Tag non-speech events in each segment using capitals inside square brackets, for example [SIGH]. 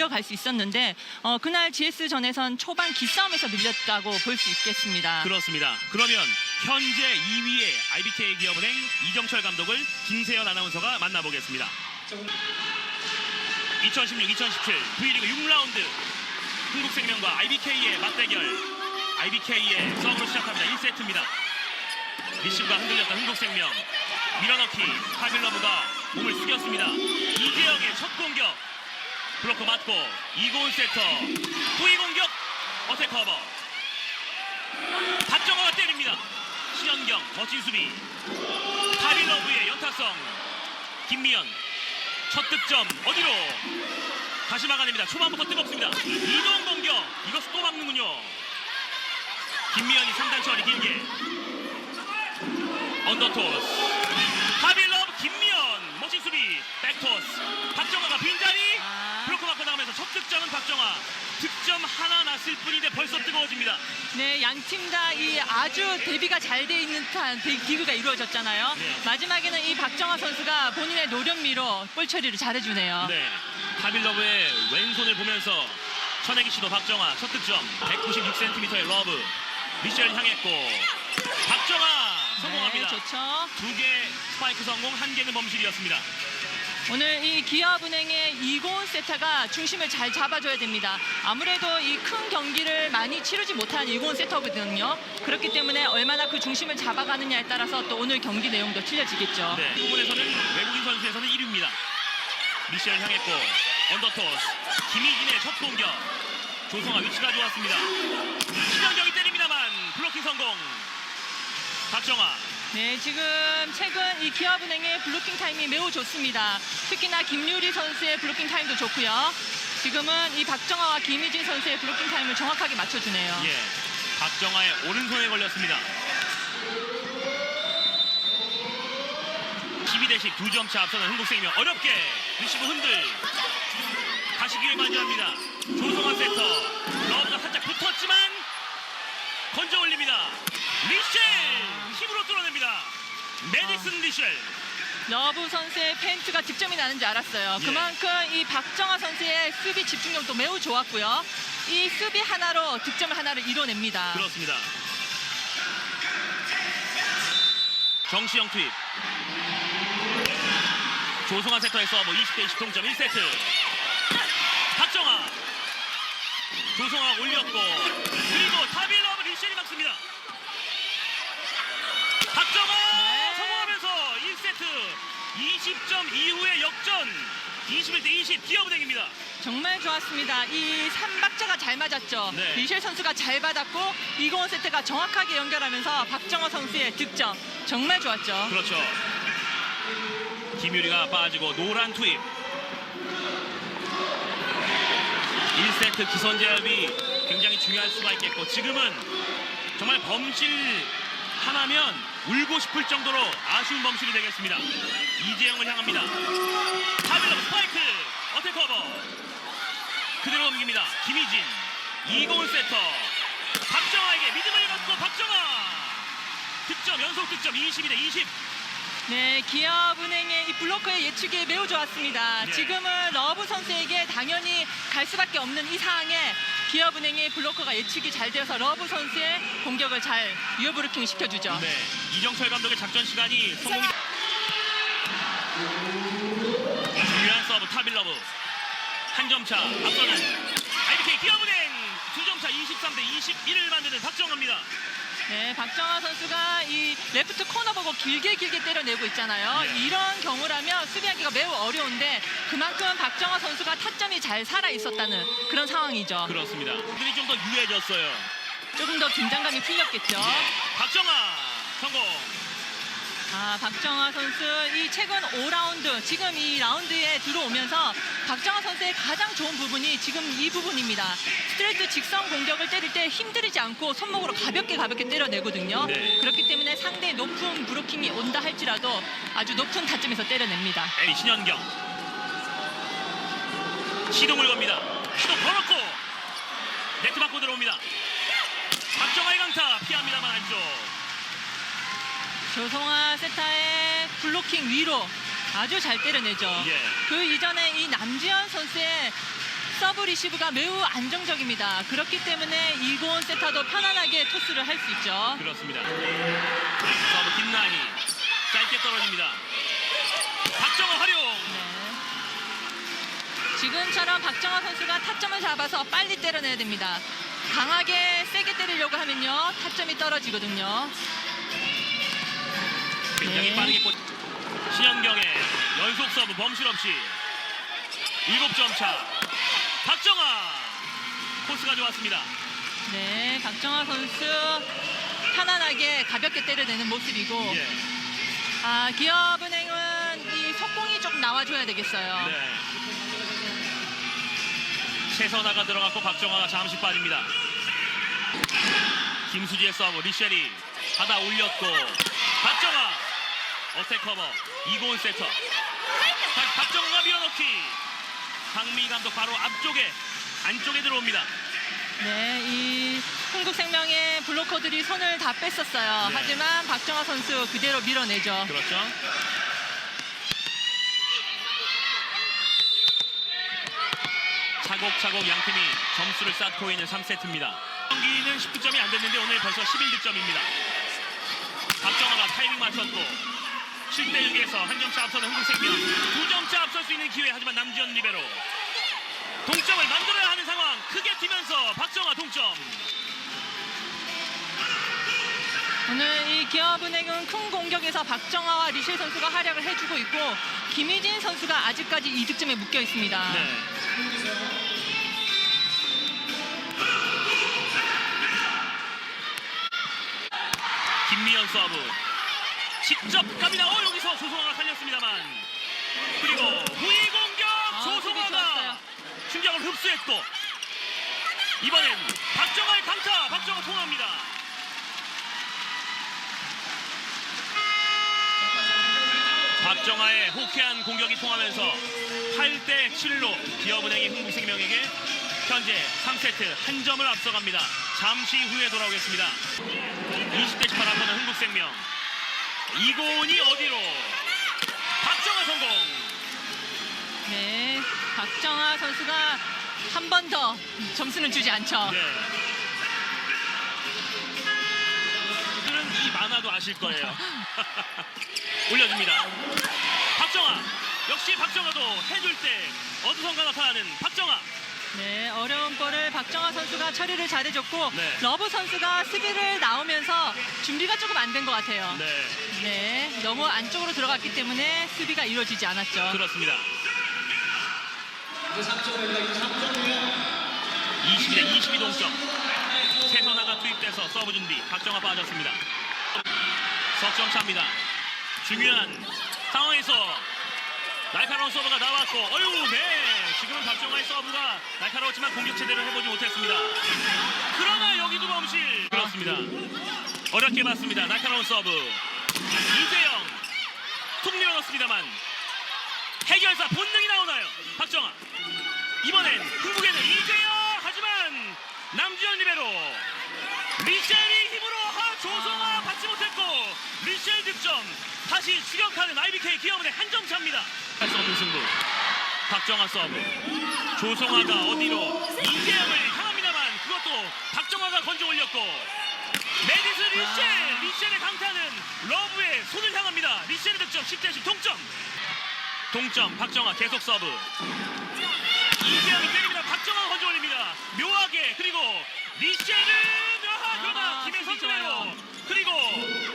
이어갈 수 있었는데 어, 그날 GS전에선 초반 기싸움에서 밀렸다고 볼 수 있겠습니다. 그렇습니다. 그러면 현재 2위의 IBK 기업은행 이정철 감독을 김세현 아나운서가 만나보겠습니다. 2016-2017 V리그 6라운드 흥국생명과 IBK의 맞대결 IBK의 서브로 시작합니다. 1세트입니다. 리시브가 흔들렸던 흥국생명 밀어넣기 하빌러브가 몸을 숙였습니다. 이재영의 첫 공격 블로커 맞고 이고은 세터 후위 공격 어택 커버 박정호가 때립니다. 신현경 멋진 수비. 하빌러브의 연타성. 김미연 첫 득점 어디로? 다시 막아냅니다. 초반부터 뜨겁습니다. 이동 공격 이것을 또 막는군요. 김미연이 3단 처리 길게. 언더토스. 하빌러브 김미연 멋진 수비. 백토스. 박정화가 빈자리. 득점은 박정화. 득점 하나 났을 뿐인데 벌써 뜨거워집니다. 네, 양 팀 다 이 아주 대비가 잘 돼 있는 듯한 대- 기구가 이루어졌잖아요. 네. 마지막에는 이 박정화 선수가 본인의 노련미로 볼 처리를 잘해주네요. 네. 하빌러브의 왼손을 보면서 천혜기 씨도 박정아 첫 득점 196cm의 러브 미셸 향했고 박정아 성공합니다. 네, 좋죠. 두 개 스파이크 성공, 한 개는 범실이었습니다. 오늘 이 기아은행의 이고은 세타가 중심을 잘 잡아줘야 됩니다. 아무래도 이 큰 경기를 많이 치르지 못한 이고은 세터거든요. 그렇기 때문에 얼마나 그 중심을 잡아가느냐에 따라서 또 오늘 경기 내용도 틀려지겠죠. 네. 이 부분에서는 외국인 선수에서는 1위입니다. 미셸 향했고 언더토스 김희진의 첫 공격 조성아 위치가 좋았습니다. 신현경이 때립니다만 블로킹 성공. 박정아 네, 지금 최근 이 기아은행의 블로킹 타임이 매우 좋습니다. 특히나 김유리 선수의 블로킹 타임도 좋고요. 지금은 이 박정아와 김희진 선수의 블로킹 타임을 정확하게 맞춰주네요. 예, 박정아의 오른손에 걸렸습니다. 12대 10두점차 앞서는 흥국생명 어렵게 리시브 흔들 다시 기회 맞이합니다. 조성환 세터 러브가 살짝 붙었지만 건져 올립니다. 리셸 힘으로 뚫어냅니다. 메디슨 리셸 러브 선수의 팬츠가 득점이 나는 줄 알았어요. 예. 그만큼 이 박정아 선수의 수비 집중력도 매우 좋았고요. 이 수비 하나로 득점을 하나를 이뤄냅니다. 그렇습니다. 정시영 투입. 조성환 세터의 서브 20대 20 동점 1세트. 박정아. 조성아 올렸고 그리고 1세트 20점 이후의 역전 21대 20 기업은행입니다. 정말 좋았습니다. 이 삼박자가 잘 맞았죠. 네. 리셸 선수가 잘 받았고 이고은 세트가 정확하게 연결하면서 박정아 선수의 득점 정말 좋았죠. 그렇죠. 김유리가 빠지고 노란 투입. 1세트 기선 제압이 굉장히 중요할 수가 있겠고 지금은 정말 범실 하나면 울고 싶을 정도로 아쉬운 범실이 되겠습니다. 이재영을 향합니다. 하빌러 스파이크 어택 커버 그대로 넘깁니다. 김희진 이고은 세터 박정아에게 믿음을 갖고 박정아 득점 연속 득점 22대 20 네, 기업은행의 이 블로커의 예측이 매우 좋았습니다. 네. 지금은 러브 선수에게 당연히 갈 수밖에 없는 이 상황에 기업은행의 블로커가 예측이 잘 되어서 러브 선수의 공격을 잘 유효브루킹 시켜주죠. 네, 이정철 감독의 작전 시간이 성공이 중요한 서브 타빌러브 한 점차 앞서는 IBK 기업은행 두 점차 23 대 21을 만드는 박정호입니다. 네, 박정아 선수가 이 레프트 코너 보고 길게 길게 때려내고 있잖아요. 네. 이런 경우라면 수비하기가 매우 어려운데 그만큼 박정아 선수가 타점이 잘 살아 있었다는 그런 상황이죠. 그렇습니다. 그들이 좀 더 유해졌어요. 조금 더 긴장감이 풀렸겠죠. 예, 박정아 성공. 아, 박정아 선수 이 최근 5라운드 지금 이 라운드에 들어오면서 박정아 선수의 가장 좋은 부분이 지금 이 부분입니다. 스트레이트 직선 공격을 때릴 때 힘들이지 않고 손목으로 가볍게 가볍게 때려내거든요. 네. 그렇기 때문에 상대 높은 브로킹이 온다 할지라도 아주 높은 타점에서 때려냅니다. 에이 신현경 시동을 겁니다. 시동 걸었고 네트 맞고 들어옵니다. 박정아의 강타 피합니다만 안쪽. 조성아 세타의 블로킹 위로 아주 잘 때려내죠. 예. 그 이전에 이 남지현 선수의 서브 리시브가 매우 안정적입니다. 그렇기 때문에 이고은 세타도 편안하게 토스를 할 수 있죠. 그렇습니다. 서브 김나희 짧게 떨어집니다. 박정호 활용. 네. 지금처럼 박정아 선수가 타점을 잡아서 빨리 때려내야 됩니다. 강하게 세게 때리려고 하면요 타점이 떨어지거든요. 굉장히 네. 빠르게 꽂. 신현경의 연속 서브 범실 없이 7점 차. 박정아 코스가 좋았습니다. 네, 박정아 선수 편안하게 가볍게 때려내는 모습이고 예. 아, 기업은행은 이 속공이 좀 나와줘야 되겠어요. 네. 최선화가 들어갔고 박정아가 잠시 빠집니다. 김수지의 서브 리셸이 받아 올렸고 어택 커버 이고은 세터 박- 박정아가 밀어넣기 강미 감독 바로 앞쪽에 안쪽에 들어옵니다. 네, 이 흥국생명의 블로커들이 손을 다 뺐었어요. 네. 하지만 박정아 선수 그대로 밀어내죠. 그렇죠. 차곡차곡 양 팀이 점수를 쌓고 있는 3세트입니다. 경기는 19점이 안 됐는데 오늘 벌써 11득점입니다. 박정아가 타이밍 맞췄고 7대 6에서 한 점차 앞서는 흥국생명 두 점차 앞설 수 있는 기회 하지만 남지현 리베로. 동점을 만들어야 하는 상황. 크게 튀면서 박정아 동점. 오늘 이 기업은행은 큰 공격에서 박정아와 리셸 선수가 활약을 해주고 있고 김희진 선수가 아직까지 이득점에 묶여 있습니다. 네. 김미연 서브 직접 갑니다. 어 여기서 조성아가 살렸습니다만 그리고 후위 공격 아, 조성아가. 충격을 흡수했고 이번엔 박정아의 강타 박정아 통합니다. 박정아의 호쾌한 공격이 통하면서 8대 7로 기업은행이 흥국생명에게 현재 3세트 한 점을 앞서갑니다. 잠시 후에 돌아오겠습니다. 20대 18 앞서는 흥국생명. 이고은이 어디로? 박정아 성공. 네, 박정아 선수가 한 번 더 점수는 주지 않죠. 네. 들은 이 만화도 아실 거예요. [LAUGHS] 올려줍니다. 박정아. 역시 박정아도 해줄 때 어디선가 나타나는 박정아. 네, 어려운 볼을 박정아 선수가 처리를 잘해줬고 네. 러브 선수가 수비를 나오면서 준비가 조금 안 된 것 같아요. 네. 네, 너무 안쪽으로 들어갔기 때문에 수비가 이루어지지 않았죠. 그렇습니다. 20대 22 동점. 최선화가 투입돼서 서브 준비. 박정아 빠졌습니다. 석점 차입니다. 중요한 상황에서 날카로운 서브가 나왔고, 어유, 네. 지금은 박정아의 서브가 날카로웠지만 공격 제대로 해보지 못했습니다. 그러나 여기도 범실. 그렇습니다. 어렵게 봤습니다. 날카로운 서브. 이재영. 툭 밀어넣습니다만 해결사 본능이 나오나요? 박정아. 이번엔 흥국에는 이재영 하지만 남지현 리베로 리셸이 힘으로 하 조성아 받지 못했고 리셸 득점 다시 추격하는 IBK 기업은의 한 점 차입니다. 할 수 없는 승부. 박정아 서브. 조성아가 어디로 이재영을 향합니다만 그것도 박정아가 건져 올렸고 메디스 리셸 리셸의 강타는 러브의 손을 향합니다. 리셸의 득점 10대 10 동점. 동점 박정아 계속 서브. 이재영이 때립니다. 박정아가 건져 올립니다. 묘하게 그리고 리셸을 묘하 그러나 아, 김혜선 수비 좋아요. 그대로 그리고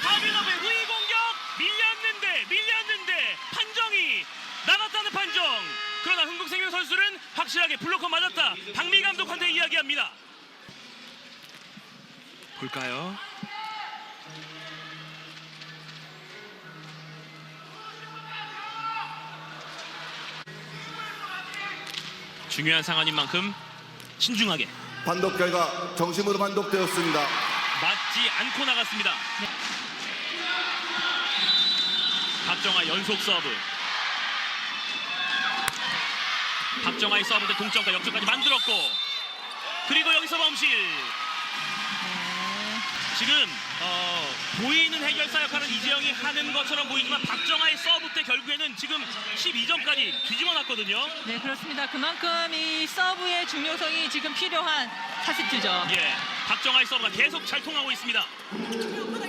하빌럽의 후위 공격 밀렸는데 밀렸는데 판정이 나갔다는 판정. 그러나 흥국생명 선수는 확실하게 블로커 맞았다. 박미 감독한테 이야기합니다. 볼까요? 중요한 상황인 만큼 신중하게 판독 결과 정심으로 판독되었습니다. 맞지 않고 나갔습니다. 박정아 연속 서브. 박정아의 서브대 동점과 역전까지 만들었고 그리고 여기서 범실. 네. 지금 어, 보이는 해결사 역할은 이재영이 하는 것처럼 보이지만 박정아의 서브 때 결국에는 지금 12점까지 뒤집어 놨거든요. 네, 그렇습니다. 그만큼 이 서브의 중요성이 지금 필요한 4세트죠. 예, 박정아의 서브가 계속 잘 통하고 있습니다.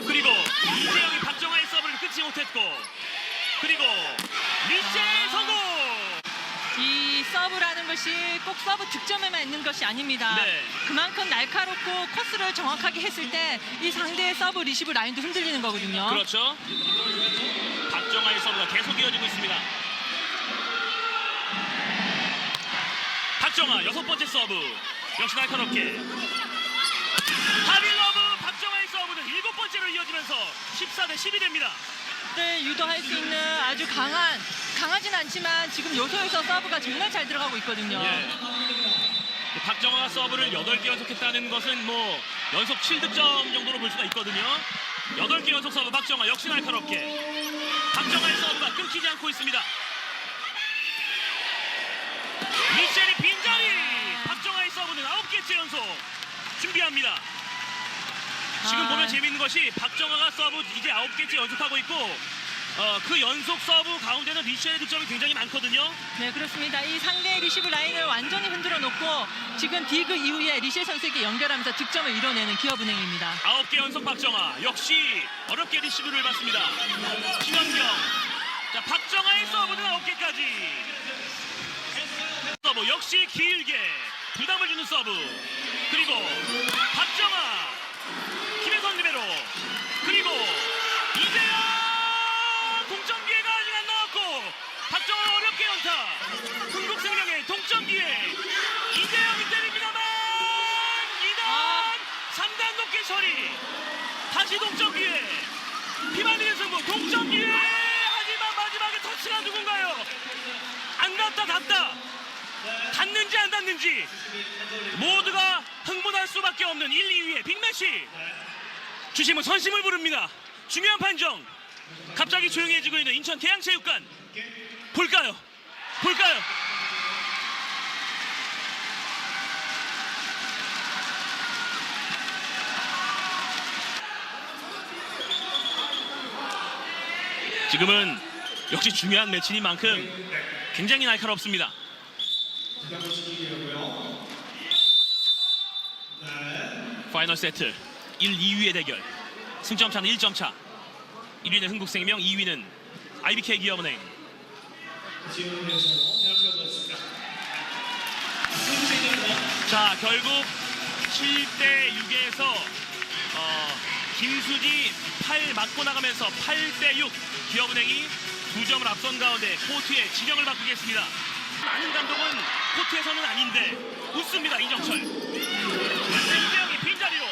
그리고 이재영이 박정아의 서브를 끊지 못했고, 그리고 리시의 성공! 이 서브라는 것이 꼭 서브 득점에만 있는 것이 아닙니다. 네. 그만큼 날카롭고 코스를 정확하게 했을 때 이 상대의 서브 리시브 라인도 흔들리는 거거든요. 그렇죠. 박정아의 서브가 계속 이어지고 있습니다. 박정아 여섯 번째 서브 역시 날카롭게 하빌러브 박정아의 서브는 일곱 번째로 이어지면서 14 대 10이 됩니다. 를 유도할 수 있는 아주 강한 강하진 않지만 지금 요소에서 서브가 정말 잘 들어가고 있거든요. 예. 박정아가 서브를 8개 연속했다는 것은 뭐 연속 7득점 정도로 볼 수가 있거든요. 8개 연속 서브 박정아 역시 날카롭게 박정아의 서브가 끊기지 않고 있습니다. 미셸이 빈자리 박정아의 서브는 9개째 연속 준비합니다. 지금 아. 보면 재밌는 것이 박정아가 서브 이제 9개째 연속하고 있고 어, 그 연속 서브 가운데는 리셸의 득점이 굉장히 많거든요. 네, 그렇습니다. 이 상대 리시브 라인을 완전히 흔들어 놓고 지금 디그 이후에 리시에 선수에게 연결하면서 득점을 이뤄내는 기업은행입니다. 아홉 개 연속 박정아 역시 어렵게 리시브를 받습니다. 신현경 자 박정아의 서브는 아홉 개까지 서브 역시 길게 부담을 주는 서브 그리고 박정아 김혜선 리베로 3단 높게 처리. 다시 동점 기회. 피말리는 승부 동점 기회. 하지만 마지막에 터치가 누군가요? 안 닿다 닿다. 닿는지 안 닿는지 모두가 흥분할 수밖에 없는 1, 2위의 빅매치. 주심은 선심을 부릅니다. 중요한 판정. 갑자기 조용해지고 있는 인천 계양체육관. 볼까요? 볼까요 지금은 역시 중요한 매치니만큼 굉장히 날카롭습니다. 파이널 세트 1, 2위의 대결. 승점 차는 1점 차. 1위는 흥국생명 2위는 IBK 기업은행. 자 결국 7대 6에서 어, 김수지 8 맞고 나가면서 8대 6 기업은행이 두 점을 앞선 가운데 코트의 진영을 바꾸겠습니다. 많은 감독은 코트에서는 아닌데 웃습니다 이정철. 이재영이 빈자리로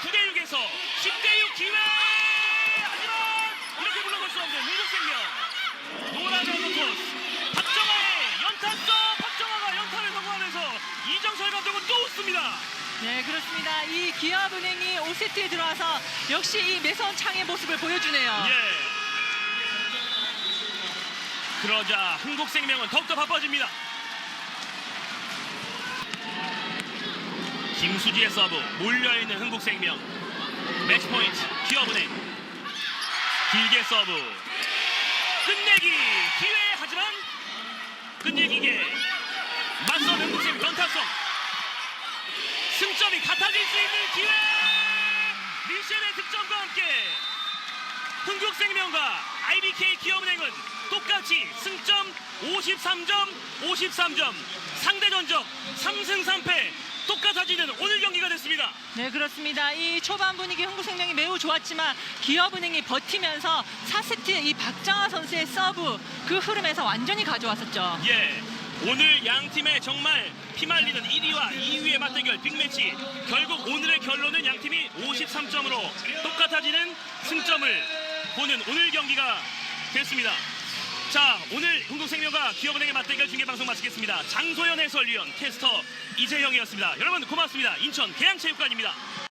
9대 6에서 10대 6 기회. 하지만 이렇게 물러설 수 없는 흥국생명 노라는 토스 박정아의 연타성 박정아가 연타를 성공하면서 이정철 감독은 또 웃습니다. 네, 그렇습니다. 이 기업은행이 5세트에 들어와서 역시 이 매서운 창의 모습을 보여주네요. 예. 그러자 흥국생명은 더욱더 바빠집니다. 김수지의 서브 몰려있는 흥국생명 매치 포인트 기업은행 길게 서브 끝내기 기회 하지만 끝내기게 맞선 흥국생명 연타성 승점이 같아질 수 있는 기회 미셸의 득점과 함께 흥국생명과 IBK 기업은행은 똑같이 승점 53점, 53점, 상대 전적 3승 3패 똑같아지는 오늘 경기가 됐습니다. 네, 그렇습니다. 이 초반 분위기 흥국생명이 매우 좋았지만 기업은행이 버티면서 4세트 이 박정아 선수의 서브 그 흐름에서 완전히 가져왔었죠. 예, 오늘 양 팀의 정말 피말리는 1위와 2위의 맞대결 빅매치 결국 오늘의 결론은 양 팀이 53점으로 똑같아지는 승점을 보는 오늘 경기가 됐습니다. 자, 오늘 흥국생명과 기업은행의 맞대결 중계 방송 마치겠습니다. 장소연 해설위원, 캐스터 이재형이었습니다. 여러분 고맙습니다. 인천 계양체육관입니다.